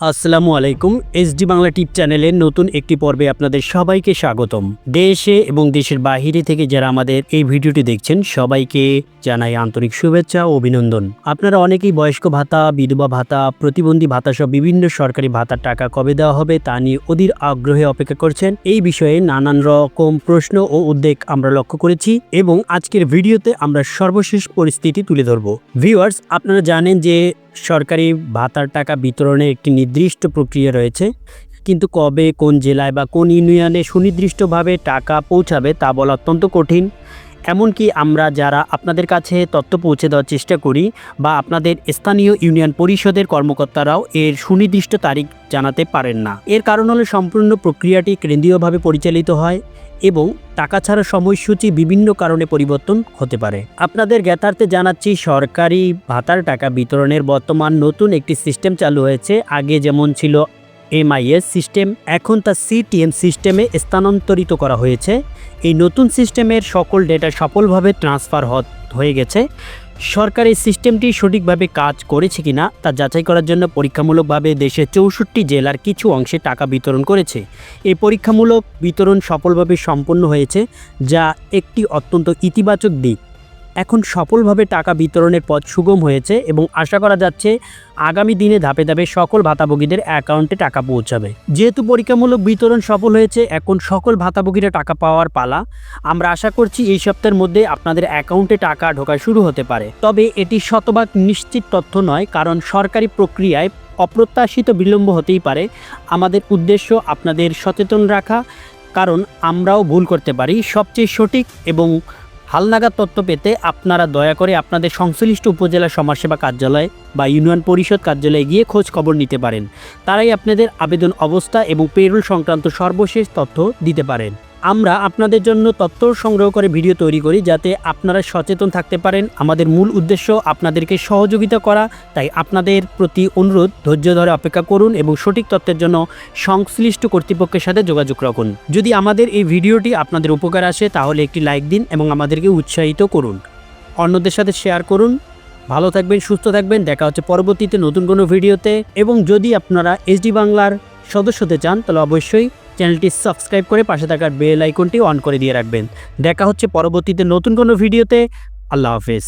আসসালামু আলাইকুম এসডি বাংলা টিপ চ্যানেলের নতুন একটি পর্বে আপনাদের সবাইকে স্বাগতম। দেশে এবং দেশের বাহিরে থেকে যারা আমাদের এই ভিডিওটি দেখছেন, সবাইকে জানাই আন্তরিক শুভেচ্ছা ও অভিনন্দন। আপনারা অনেকেই বয়স্ক ভাতা, বিধবা ভাতা, প্রতিবন্ধী ভাতা সহ বিভিন্ন সরকারি ভাতার টাকা কবে দেওয়া হবে তা নিয়ে অধীর আগ্রহে অপেক্ষা করছেন। এই বিষয়ে নানান রকম প্রশ্ন ও উদ্বেগ আমরা লক্ষ্য করেছি এবং আজকের ভিডিওতে আমরা সর্বশেষ পরিস্থিতি তুলে ধরব। ভিউয়ার্স, আপনারা জানেন যে সরকারি ভাতার টাকা বিতরণের একটি নির্দিষ্ট প্রক্রিয়া রয়েছে। কিন্তু কবে, কোন জেলায় বা কোন ইউনিয়নে সুনির্দিষ্টভাবে টাকা পৌঁছাবে তা বলা অত্যন্ত কঠিন। এমনকি আমরা যারা আপনাদের কাছে তথ্য পৌঁছে দেওয়ার চেষ্টা করি বা আপনাদের স্থানীয় ইউনিয়ন পরিষদের কর্মকর্তারাও এর সুনির্দিষ্ট তারিখ জানাতে পারেন না। এর কারণ হলো সম্পূর্ণ প্রক্রিয়াটি কেন্দ্রীয়ভাবে পরিচালিত হয় এবং টাকা ছাড়া সময়সূচি বিভিন্ন কারণে পরিবর্তন হতে পারে। আপনাদের জ্ঞাতার্থে জানাচ্ছি, সরকারি ভাতার টাকা বিতরণের বর্তমান নতুন একটি সিস্টেম চালু হয়েছে। আগে যেমন ছিল এমআইএস সিস্টেম, এখন তা সিটিএম সিস্টেমে স্থানান্তরিত করা হয়েছে। এই নতুন সিস্টেমের সকল ডেটা সফলভাবে ট্রান্সফার হয়ে গেছে। সরকার এই সিস্টেমটি সঠিকভাবে কাজ করেছে কিনা তা যাচাই করার জন্য পরীক্ষামূলকভাবে দেশের চৌষট্টি জেলার কিছু অংশে টাকা বিতরণ করেছে। এই পরীক্ষামূলক বিতরণ সফলভাবে সম্পন্ন হয়েছে, যা একটি অত্যন্ত ইতিবাচক দিক। এখন সফলভাবে টাকা বিতরণের পথ সুগম হয়েছে এবং আশা করা যাচ্ছে আগামী দিনে ধাপে ধাপে সকল ভাতাভোগীদের অ্যাকাউন্টে টাকা পৌঁছাবে। যেহেতু পরীক্ষামূলক বিতরণ সফল হয়েছে, এখন সকল ভাতাভোগীরা টাকা পাওয়ার পালা। আমরা আশা করছি এই সপ্তাহের মধ্যে আপনাদের অ্যাকাউন্টে টাকা ঢোকা শুরু হতে পারে। তবে এটি শতভাগ নিশ্চিত তথ্য নয়, কারণ সরকারি প্রক্রিয়ায় অপ্রত্যাশিত বিলম্ব হতেই পারে। আমাদের উদ্দেশ্য আপনাদের সচেতন রাখা, কারণ আমরাও ভুল করতে পারি। সবচেয়ে সঠিক এবং হালনাগাদ তথ্য পেতে আপনারা দয়া করে আপনাদের সংশ্লিষ্ট উপজেলা সমাজসেবা কার্যালয় বা ইউনিয়ন পরিষদ কার্যালয়ে গিয়ে খোঁজ খবর নিতে পারেন। তারাই আপনাদের আবেদন অবস্থা এবং পেরোল সংক্রান্ত সর্বশেষ তথ্য দিতে পারেন। আমরা আপনাদের জন্য তথ্য সংগ্রহ করে ভিডিও তৈরি করি যাতে আপনারা সচেতন থাকতে পারেন। আমাদের মূল উদ্দেশ্য আপনাদেরকে সহযোগিতা করা। তাই আপনাদের প্রতি অনুরোধ, ধৈর্য ধরে অপেক্ষা করুন এবং সঠিক তথ্যের জন্য সংশ্লিষ্ট কর্তৃপক্ষের সাথে যোগাযোগ রাখুন। যদি আমাদের এই ভিডিওটি আপনাদের উপকার আসে, তাহলে একটি লাইক দিন এবং আমাদেরকে উৎসাহিত করুন। অন্যদের সাথে শেয়ার করুন। ভালো থাকবেন, সুস্থ থাকবেন। দেখা হচ্ছে পরবর্তীতে নতুন কোনো ভিডিওতে। এবং যদি আপনারা এসডি বাংলার সদস্য হতে চান, তাহলে অবশ্যই চ্যানেলটি সাবস্ক্রাইব করে পাশে থাকার বেল আইকনটি অন করে দিয়ে রাখবেন। দেখা হচ্ছে পরবর্তীতে নতুন কোনো ভিডিওতে। আল্লাহ হাফেজ।